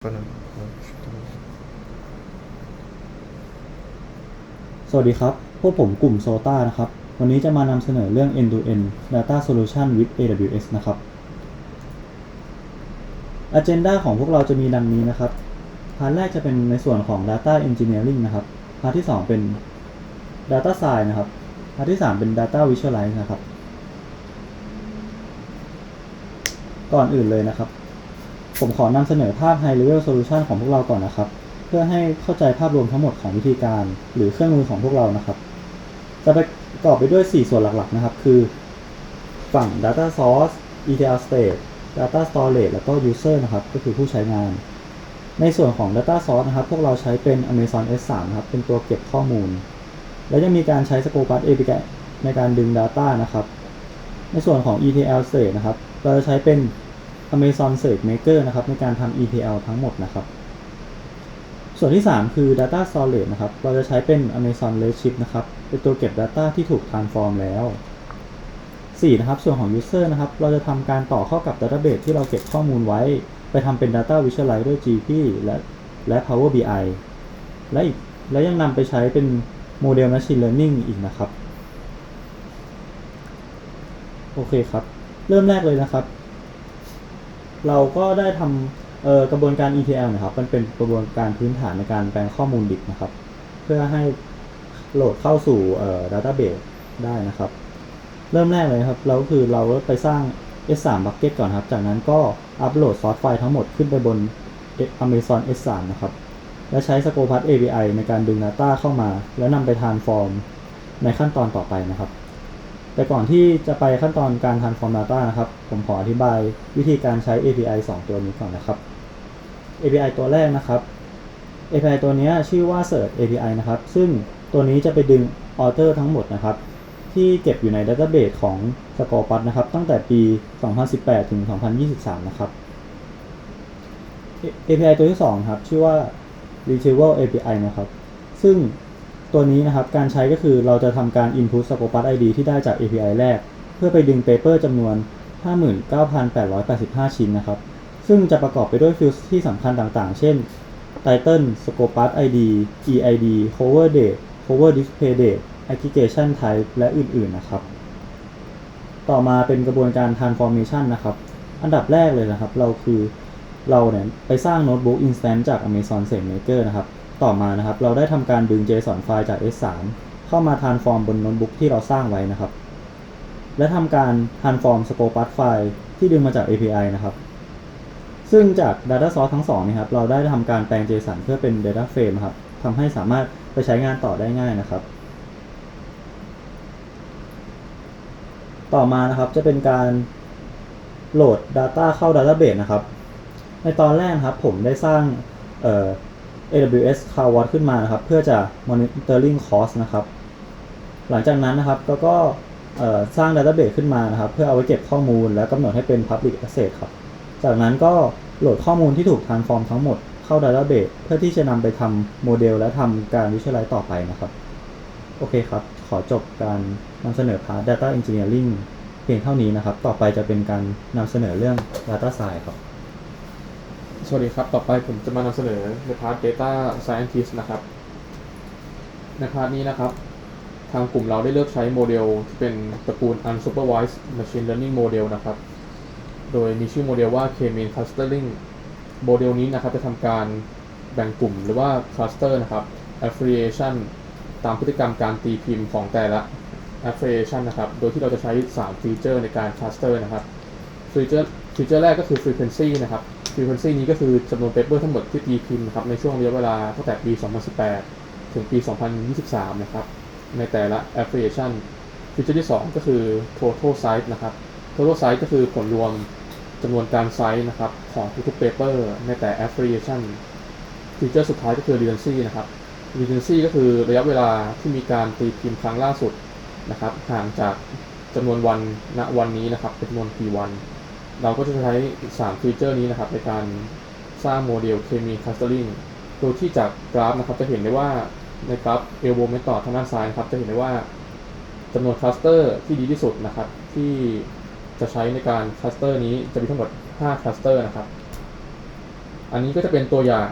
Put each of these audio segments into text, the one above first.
สวัสดีครับ พวกผมกลุ่มโซตานะครับ วันนี้จะมานำเสนอเรื่อง End-to-End Data Solution with AWS นะครับ Agenda ของพวกเราจะมีดังนี้นะครับ พาร์ทแรกจะเป็นในส่วนของ Data Engineering นะครับ พาร์ทที่ 2 เป็น Data Science นะครับ พาร์ทที่ 3 เป็น Data Visualize นะครับ ก่อนอื่นเลยนะครับ ผมขอนำเสนอภาพ High Level Solution ของพวกเราก่อนนะครับ เพื่อให้เข้าใจภาพรวมทั้งหมดของวิธีการ หรือเครื่องมือของพวกเรานะครับ จะประกอบไปด้วย 4 ส่วนหลักๆนะครับ คือ ฝั่ง Data Source ETL State Data Storage แล้วก็ User นะครับ ก็คือผู้ใช้งาน ในส่วนของ Data Source นะครับ พวกเราใช้เป็น Amazon S3 นะครับ เป็นตัวเก็บข้อมูล และยังมีการใช้ Scopus API ในการดึง Data นะครับ ในส่วนของ ETL State นะครับ เราจะใช้เป็น Amazon SageMaker นะครับในการทำ ETL ทั้งหมดนะครับ ส่วนที่ 3 คือ Data Storage นะครับ เราจะใช้เป็น Amazon Redshift นะครับ เป็นตัวเก็บ Data ที่ถูก transform แล้ว 4 นะครับ ส่วนของ User นะครับ เราจะทำการต่อเข้ากับ Database ที่เราเก็บข้อมูลไว้ ไปทำเป็น Data Visualize ด้วย GP และและ Power BI และอีกและยังนำไปใช้เป็นโมเดล Machine Learning อีกนะครับ โอเคครับ เริ่มแรกเลยนะครับ เราก็ได้ทำกระบวนการ ETL นะครับ มันเป็นกระบวนการพื้นฐานในการแปลงข้อมูลดิบนะครับ เพื่อให้โหลดเข้าสู่เอ่อ database ได้นะครับ เริ่มแรกเลยครับเราก็คือเราไปสร้าง S3 bucket ก่อนครับ จากนั้นก็อัปโหลดซอสไฟล์ทั้งหมดขึ้นไปบน Amazon S3 นะครับ และใช้ Scopus API ในการดึง Data เข้ามา แล้วนำไป transform ในขั้นตอนต่อไปนะครับ แต่ก่อนที่จะไปขั้นตอนการ transform data นะครับ ผมขออธิบายวิธีการใช้ API 2 ตัวนี้ก่อนนะครับ API ตัวแรกนะครับ API ตัวนี้ชื่อว่า Search API นะครับ ซึ่งตัวนี้จะไปดึง Author ทั้งหมดนะครับ ที่เก็บอยู่ใน Database ของ Scopus นะครับ ตั้งแต่ปี 2018 ถึง 2023 นะครับ API ตัวที่2ครับ ชื่อว่า Retrieval API นะครับ ซึ่ง ตัวนี้นะครับการใช้ก็คือเราจะทำการ input Scopus ID ที่ได้จาก API แรก เพื่อไปดึง paper จำนวน 59,885 ชิ้นนะครับ ซึ่งจะประกอบไปด้วยฟิลด์ที่สำคัญต่างๆ เช่น Title Scopus ID EID Cover Date Cover Display Date Aggregation Type และอื่นๆนะครับ ต่อมาเป็นกระบวนการ transformation นะครับ อันดับแรกเลยนะครับ เราคือเราเนี่ยไปสร้างโน้ตบุ๊ก instance จาก Amazon SageMaker นะครับ ต่อมานะครับ เราได้ทำการดึง JSON ไฟล์จาก S3 เข้ามา transform บนโน้ตบุ๊กที่เราสร้างไว้นะครับ และทำการ transform Scopus ไฟล์ที่ดึงมาจาก API นะครับ ซึ่งจาก Data Source ทั้งสองนะครับ เราได้ทำการแปลง JSON เพื่อเป็น Data Frame ครับทำให้สามารถไปใช้งานต่อได้ง่ายนะครับ ต่อมานะครับจะเป็นการโหลด Data เข้า Database นะครับ ในตอนแรกครับผมได้สร้างเอ่อ AWS Cloud Watch ขึ้นมานะครับ เพื่อจะ monitoring cost นะครับ หลังจากนั้นนะครับก็ก็สร้าง Database ขึ้นมานะครับ เพื่อเอาไว้เก็บข้อมูล แล้วกำหนดให้เป็น Public Access ครับ จากนั้นก็โหลดข้อมูลที่ถูก transform ทั้งหมดเข้า Database เพื่อที่จะนำไปทำโมเดล และทำการ Visualize ต่อไปนะครับ โอเคครับ ขอจบการนำเสนอพาร์ท Data Engineering เพียงเท่านี้นะครับ ต่อไปจะเป็นการนำเสนอเรื่อง Data Science ครับ สวัสดีครับ ต่อไปผมจะมานำเสนอในพาร์ท Data Scientist นะครับ ในพาร์ทนี้นะครับ ทางกลุ่มเราได้เลือกใช้โมเดลที่เป็นตระกูล Unsupervised Machine Learning Model นะครับ โดยมีชื่อโมเดลว่า K-mean clustering โมเดลนี้นะครับจะทำการแบ่งกลุ่มหรือว่า cluster นะครับ affiliation ตามพฤติกรรมการตีพิมพ์ของแต่ละ affiliation นะครับ โดยที่เราจะใช้ 3 ฟีเจอร์ในการ cluster นะครับ ฟีเจอร์ฟีเจอร์แรกก็คือ frequency นะครับ frequency นี้ก็คือจำนวน paper ทั้งหมดที่ตีพิมพ์นะครับในช่วงระยะเวลาตั้งแต่ปี 2018 ถึงปี 2023 นะครับ ในแต่ละ affiliation ฟีเจอร์ที่ 2 ก็คือ total size นะครับ total size ก็คือผลรวมจำนวนการไซส์นะครับของทุกๆ paper ในแต่ affiliation ฟีเจอร์สุดท้ายก็คือ recency นะครับ recency ก็คือระยะเวลาที่มีการตีพิมพ์ครั้งล่าสุดนะครับห่างจากจำนวนวันณวันนี้นะครับเป็นจำนวนกี่วัน เราก็จะใช้ 3 ฟีเจอร์นี้นะครับในการสร้างโมเดล K-mean clustering โดยที่จากกราฟนะครับจะเห็นได้ว่าในกราฟ elbow method ทางด้านซ้ายนะครับจะเห็นได้ว่าจำนวนคลัสเตอร์ที่ดีที่สุดนะครับที่จะใช้ในการคลัสเตอร์นี้จะมีทั้งหมด 5 คลัสเตอร์นะครับ อันนี้ก็จะเป็นตัวอย่าง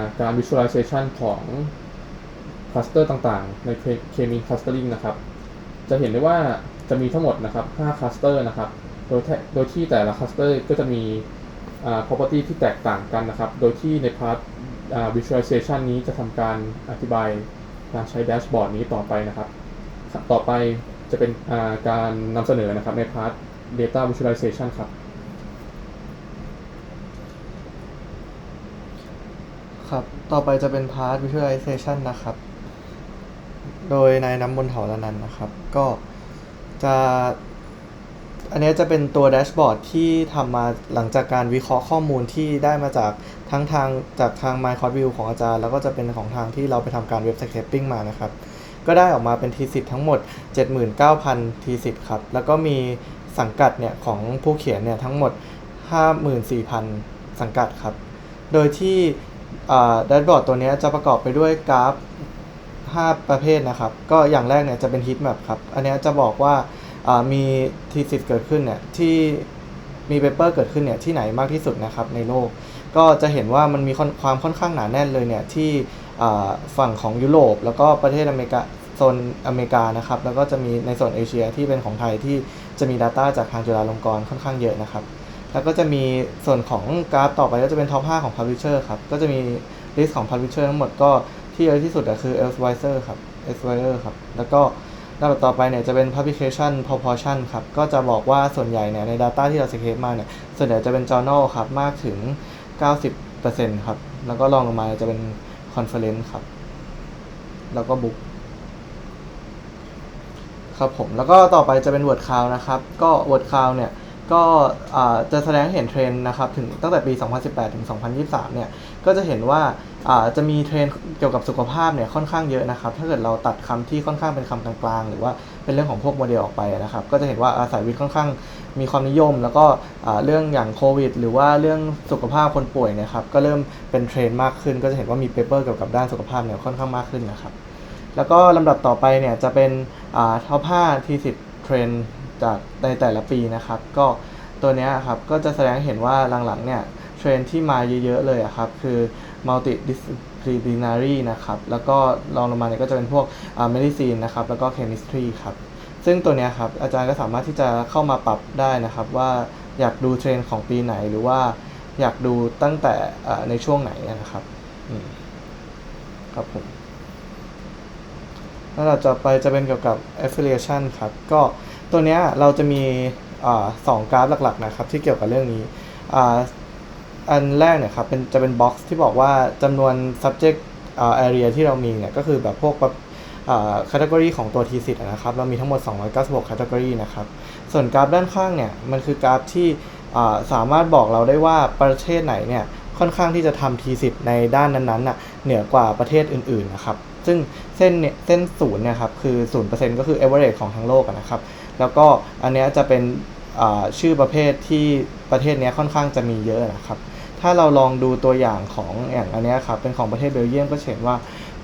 าการ visualization ของคลัสเตอร์ต่างๆ ในเคมีคลัสเตอร์ลิงนะครับ จะเห็นได้ว่าจะมีทั้งหมดนะครับ 5 คลัสเตอร์นะครับ โดยแทโดยที่แต่ละคลัสเตอร์ก็จะมีอ่า property ที่แตกต่างกันนะครับ โดยที่ในพาร์ทอ่า visualization นี้จะทำการอธิบายการใช้แดชบอร์ดนี้ต่อไปนะครับ ต่อไปจะเป็นอ่าการนำเสนอนะครับในพาร์ท data visualization ครับครับ ต่อไปจะเป็น part visualization นะครับ โดยนายน้ำมนเถาละนันนะครับ ก็จะ อันนี้จะเป็นตัวแดชบอร์ดที่ทำมาหลังจากการวิเคราะห์ข้อมูลที่ได้มาจากทั้งทางจากทาง My c o d View ของอาจารย์ แล้วก็จะเป็นของทางที่เราไปทำการเว็บ scraping มานะครับ ก็ได้ออกมาเป็นทีสิทธ์ทั้งหมด 79,000ทีสิทธ์ครับ แล้วก็มีสังกัดเนี่ยของผู้เขียนเนี่ยทั้งหมด 54,000 สังกัดครับ โดยที่แดชบอร์ดตัวนี้จะประกอบไปด้วยกราฟ 5 ประเภทนะครับ ก็อย่างแรกเนี่ยจะเป็น heat map ครับ อันนี้จะบอกว่า มีทีสิทธ์เกิดขึ้นเนี่ยที่มีเปเปอร์เกิดขึ้นเนี่ยที่ไหนมากที่สุดนะครับในโลก ก็จะเห็นว่ามันมีความค่อนข้างหนาแน่นเลยเนี่ยที่ฝั่งของยุโรป แล้วก็ประเทศอเมริกาโซนอเมริกานะครับแล้วก็จะมีในโซนเอเชียที่เป็นของไทยที่จะมี Data จากทางจุฬาลงกรณ์ค่อนข้างเยอะนะครับ แล้วก็จะมีส่วนของกราฟต่อไปก็จะเป็นท็อป 5 ของ Publisher ครับ ก็จะมีลิสต์ของ Publisher ทั้งหมดก็ที่เยอะที่สุดอะคือ Elsevier ครับ Elsevier ครับแล้วก็ ลำดับต่อไปเนี่ยจะเป็น Publication Proportion ครับ ก็จะบอกว่าส่วนใหญ่เนี่ยใน Data ที่เรา scrape มาเนี่ย ส่วนใหญ่จะเป็น Journal ครับ มากถึง 90%ครับ แล้วก็รองลงมาจะเป็น Conference ครับ แล้วก็ Book ครับผม แล้วก็ต่อไปจะเป็น Word Cloud นะครับ ก็ Word Cloud เนี่ย ก็จะแสดงเห็นเทรนด์นะครับถึงตั้งแต่ปี 2018 ถึง 2023 เนี่ย ก็จะเห็นว่าจะมีเทรนด์เกี่ยวกับสุขภาพเนี่ยค่อนข้างเยอะนะครับ ถ้าเกิดเราตัดคำที่ค่อนข้างเป็นคำกลางๆ หรือว่าเป็นเรื่องของพวกโมเดลออกไปนะครับ ก็จะเห็นว่าอาสายวิทย์ค่อนข้างมีความนิยม แล้วก็เรื่องอย่างโควิด หรือว่าเรื่องสุขภาพคนป่วยนะครับก็เริ่มเป็นเทรนด์มากขึ้น ก็จะเห็นว่ามีเปเปอร์เกี่ยวกับด้านสุขภาพเนี่ยค่อนข้างมากขึ้นนะครับ แล้วก็ลำดับต่อไปเนี่ยจะเป็นท็อป5ทีสิทเทรน จากในแต่ละปีนะครับ ก็ตัวนี้ครับก็จะแสดงเห็นว่าหลังๆเนี่ยเทรนที่มาเยอะๆเลยครับคือ multidisciplinary นะครับแล้วก็รองลงมาเนี่ยก็จะเป็นพวกอ่า medicine นะครับแล้วก็ chemistry ครับซึ่งตัวนี้ครับอาจารย์ก็สามารถที่จะเข้ามาปรับได้นะครับ ว่าอยากดูเทรนของปีไหนหรือว่าอยากดูตั้งแต่ในช่วงไหนนะครับครับผมแล้วเราจะไปจะเป็นเกี่ยวกับ affiliation ครับ ก็ ตัวเนี้ยเราจะมีอสองกราฟหลักๆนะครับที่เกี่ยวกับเรื่องนี้อ,าอันแรกเนี่ยครับเป็นจะเป็น box ที่บอกว่าจำนวน subject area ที่เรามีเนี่ยก็คือแบบพวกแบบอ่า category ของตัว t สิทธ์นะครับ เรามีทั้งหมด 296 category นะครับ ส่วนกราฟด้านข้างเนี่ย มันคือกราฟที่สามารถบอกเราได้ว่าประเทศไหนเนี่ยค่อนข้างที่จะทำ t สิทธ์ในด้านนั้นๆน่ะเหนือกว่าประเทศอื่นๆนะครับ ซึ่งเส้นเนี่ยเส้นศูนย์เนี่ยครับคือศูนย์เปอร์เซ็นต์ก็คือ average ของทั้งโลกนะครับ แล้วก็อันเนี้ยจะเป็นชื่อประเภทที่ประเทศเนี้ยค่อนข้างจะมีเยอะนะครับ ถ้าเราลองดูตัวอย่างของอย่างอันเนี้ยครับเป็นของประเทศเบลเยียมก็เห็นว่า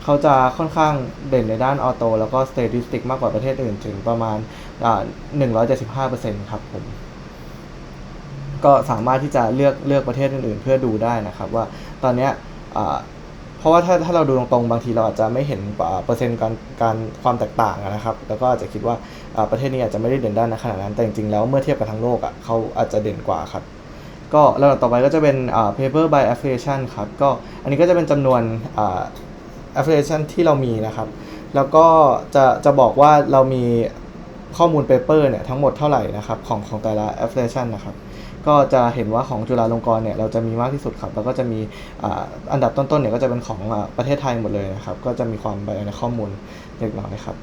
เขาจะค่อนข้างเด่นในด้านออโตแล้วก็สเตติติมากกว่าประเทศอื่นถึงประมาณอ่า175%ครับผมก็สามารถที่จะเลือกเลือกประเทศอื่นๆ เพื่อดูได้นะครับว่าตอนเนี้ย เพราะว่าถ้าถ้าเราดูตรงๆ บางทีเราอาจจะไม่เห็นเปอร์เซ็นต์การการความแตกต่างนะครับ แล้วก็อาจจะคิดว่าประเทศนี้อาจจะไม่ได้เด่นด้านขนาดนั้น แต่จริงๆ แล้วเมื่อเทียบกับทั้งโลกอะเขาอาจจะเด่นกว่าครับ ก็ลำดับต่อไปก็จะเป็น paper by affiliation ครับ ก็อันนี้ก็จะเป็นจำนวนอ่า affiliation ที่เรามีนะครับ แล้วก็จะจะบอกว่าเรามีข้อมูล paper เนี่ยทั้งหมดเท่าไหร่นะครับของของแต่ละ affiliation นะครับ ก็จะเห็นว่าของจุฬาลงกรณ์เนี่ยเราจะมีมากที่สุดครับแล้วก็จะมีอันดับต้นๆเนี่ยก็จะเป็นของประเทศไทยหมดเลยนะครับ ก็จะมีความไบในข้อมูลเล็กน้อยครับ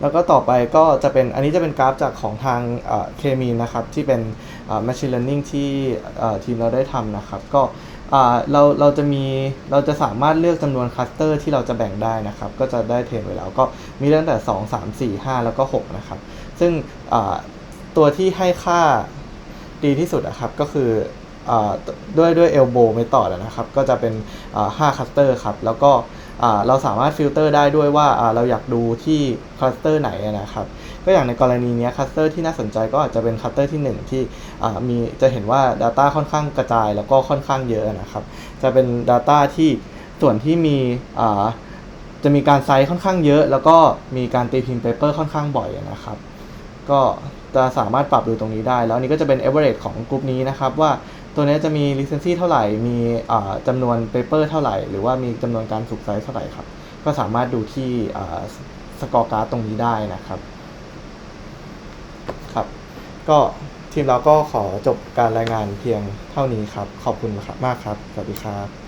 แล้วก็ต่อไปก็จะเป็นอันนี้จะเป็นกราฟจากของทางเคมีนะครับ ที่เป็น machine learning ที่ทีมเราได้ทำนะครับ ก็เราเราจะมีเราจะสามารถเลือกจำนวนคลัสเตอร์ที่เราจะแบ่งได้นะครับ ก็จะได้เทรนไว้แล้วก็มีตั้งแต่ 2 3 4 5 แล้วก็ 6 นะครับ ซึ่ง ตัวที่ให้ค่าดีที่สุดนะครับก็คืออด้วยด้วย elbow method อะนะครับ ก็จะเป็น5คัสเตอร์ครับ แล้วก็เราสามารถฟิลเตอร์ได้ด้วยว่าเราอยากดูที่คลัสเตอร์ไหนนะครับ ก็อย่างในกรณีนี้คัสเตอร์ที่น่าสนใจก็อาจจะเป็นคัสเตอร์ที่ 1 ที่อ่มีจะเห็นว่า Data ค่อนข้างกระจาย แล้วก็ค่อนข้างเยอะนะครับ จะเป็น Data ที่ส่วนที่มีจะมีการไซส์ค่อนข้างเยอะ แล้วก็มีการตีพิมพ์เปเปอร์ค่อนข้างบ่อยนะครับ ก็ จะสามารถปรับดูตรงนี้ได้ แล้วนี้ก็จะเป็น average ของกลุ่มนี้นะครับ ว่าตัวนี้จะมี license เท่าไหร่ มีอ่าจำนวน paper เท่าไหร่ หรือว่ามีจำนวนการฝึกไซส์เท่าไหร่ครับ ก็สามารถดูที่สกอร์การ์ดตรงนี้ได้นะครับครับ ก็ทีมเราก็ขอจบการรายงานเพียงเท่านี้ครับ ขอบคุณมากครับ สวัสดีครับ